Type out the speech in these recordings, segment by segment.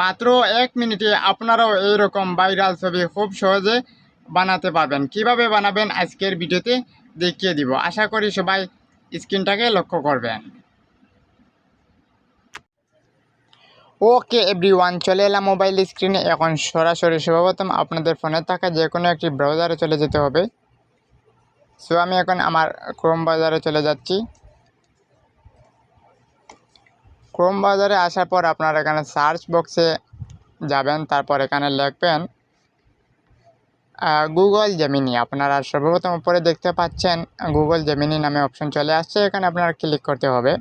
মাত্র এক মিনিটে আপনারাও এইরকম ভাইরাল ছবি খুব সহজে বানাতে পারবেন। কীভাবে বানাবেন আজকের ভিডিওতে দেখিয়ে দিব। আশা করি সবাই স্ক্রিনটাকে লক্ষ্য করবেন। ওকে এভরিওয়ান, চলে এলাম মোবাইল স্ক্রিনে। এখন সরাসরি সর্বপ্রথম আপনাদের ফোনে থাকা যে কোনো একটি ব্রাউজারে চলে যেতে হবে। সো আমি এখন আমার ক্রোম বাজারে চলে যাচ্ছি। ক্রোম বাজারে আসার পর আপনারা এখানে সার্চ বক্সে যাবেন, তারপর এখানে লিখবেন গুগল জেমিনি আপনারা সর্বপ্রথম উপরে দেখতে পাচ্ছেন গুগল জেমিনি নামে অপশন চলে আসছে, এখানে আপনারা ক্লিক করতে হবে।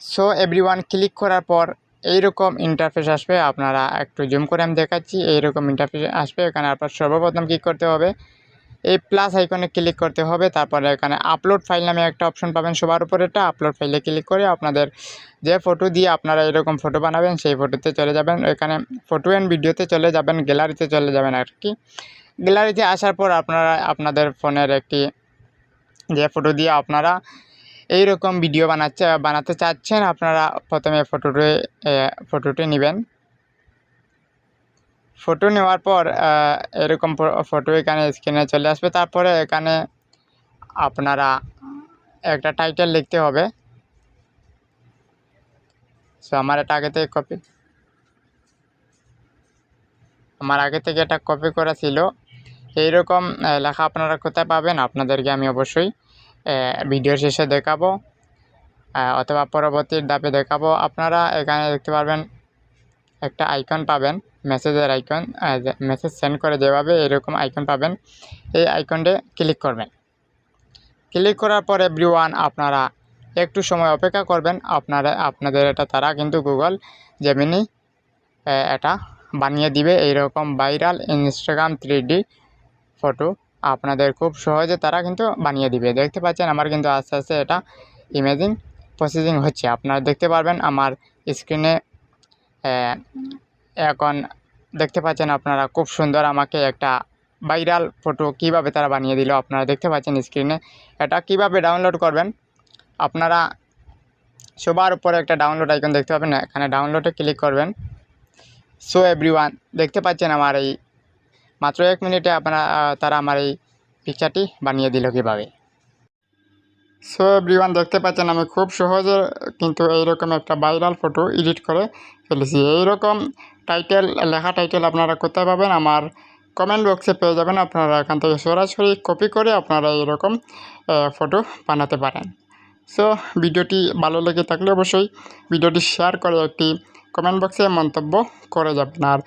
সো এভরিওয়ান ক্লিক করার পর এইরকম ইন্টারফেস আসবে, আপনারা একটু জুম করে আমি দেখাচ্ছি, এইরকম ইন্টারফেস আসবে, এখানে আপনার সর্বপ্রথম কী করতে হবে এই প্লাস আইকনে ক্লিক করতে হবে, তারপরে এখানে আপলোড ফাইল নামে একটা অপশন পাবেন, সবার উপরেটা আপলোড ফাইলে ক্লিক করে আপনাদের যে ফটো দিয়ে আপনারা এরকম ফটো বানাবেন, সেই ফটোতে চলে যাবেন। এখানে ফটো অ্যান্ড ভিডিওতে চলে যাবেন গ্যালারিতে চলে যাবেন আর কি। গ্যালারিতে আসার পর আপনারা আপনাদের ফোনের একটি যে ফটো দিয়ে আপনারা এই রকম ভিডিও বানাচ্ছে, বানাতে চাচ্ছেন, আপনারা প্রথমে ফটোটি ফটোটি নেবেন। ফটো নেওয়ার পর এরকম ফটো এখানে স্ক্রিনে চলে আসবে। তারপরে এখানে আপনারা একটা টাইটেল লিখতে হবে। সো আমার এটা আগে থেকে কপি আমার আগে থেকে এটা কপি করা ছিল। এইরকম লেখা আপনারা কোথায় পাবেন আপনাদেরকে আমি অবশ্যই ভিডিও শেষে দেখাবো। অথবা পরবর্তী ধাপে দেখাবো। আপনারা এখানে দেখতে পারবেন একটা আইকন পাবেন মেসেজের আইকন মেসেজ সেন্ড করে যেভাবে এরকম আইকন পাবেন, এই আইকনটে ক্লিক করবেন। ক্লিক করার পরে এভরিওয়ান আপনারা একটু সময় অপেক্ষা করবেন। আপনারা, আপনাদের এটা তারা কিন্তু গুগল জেমিনি এটা বানিয়ে দিবে। এইরকম ভাইরাল ইনস্টাগ্রাম থ্রি ফটো আপনাদের খুব সহজে তারা কিন্তু বানিয়ে দিবে। দেখতে পাচ্ছেন আমার কিন্তু আস্তে আস্তে এটা ইমেজিং প্রসেসিং হচ্ছে। আপনারা দেখতে পারবেন আমার স্ক্রিনে এখন দেখতে পাচ্ছেন আপনারা খুব সুন্দর আমাকে একটা ভাইরাল ফটো কীভাবে তারা বানিয়ে দিল। আপনারা দেখতে পাচ্ছেন স্ক্রিনে এটা কীভাবে ডাউনলোড করবেন? আপনারা সবার উপরে একটা ডাউনলোড আইকন দেখতে পাবেন। এখানে ডাউনলোডে ক্লিক করবেন। সো এভরিওয়ান দেখতে পাচ্ছেন আমার এই মাত্র এক মিনিটে আপনারা, তারা আমার এই পিকচারটি বানিয়ে দিল কীভাবে। সো এভরিওয়ান দেখতে পাচ্ছেন, আমি খুব সহজে কিন্তু এইরকম একটা ভাইরাল ফটো এডিট করে ফেলেছি। এইরকম টাইটেল লেখা টাইটেল আপনারা কোথায় পাবেন, আমার কমেন্ট বক্সে পেয়ে যাবেন। আপনারা এখান থেকে সরাসরি কপি করে আপনারা এরকম ফটো বানাতে পারেন। সো ভিডিওটি ভালো লেগে থাকলে অবশ্যই ভিডিওটি শেয়ার করে একটি কমেন্ট বক্সে মন্তব্য করে যাবেন। আর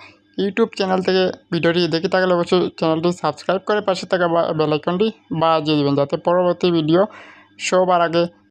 ইউটিউব চ্যানেল থেকে ভিডিওটি দেখে থাকলে অবশ্যই চ্যানেলটি সাবস্ক্রাইব করে পাশে থাকা বেলাইকনটি বাজিয়ে দেবেন, যাতে পরবর্তী ভিডিও সবার আগে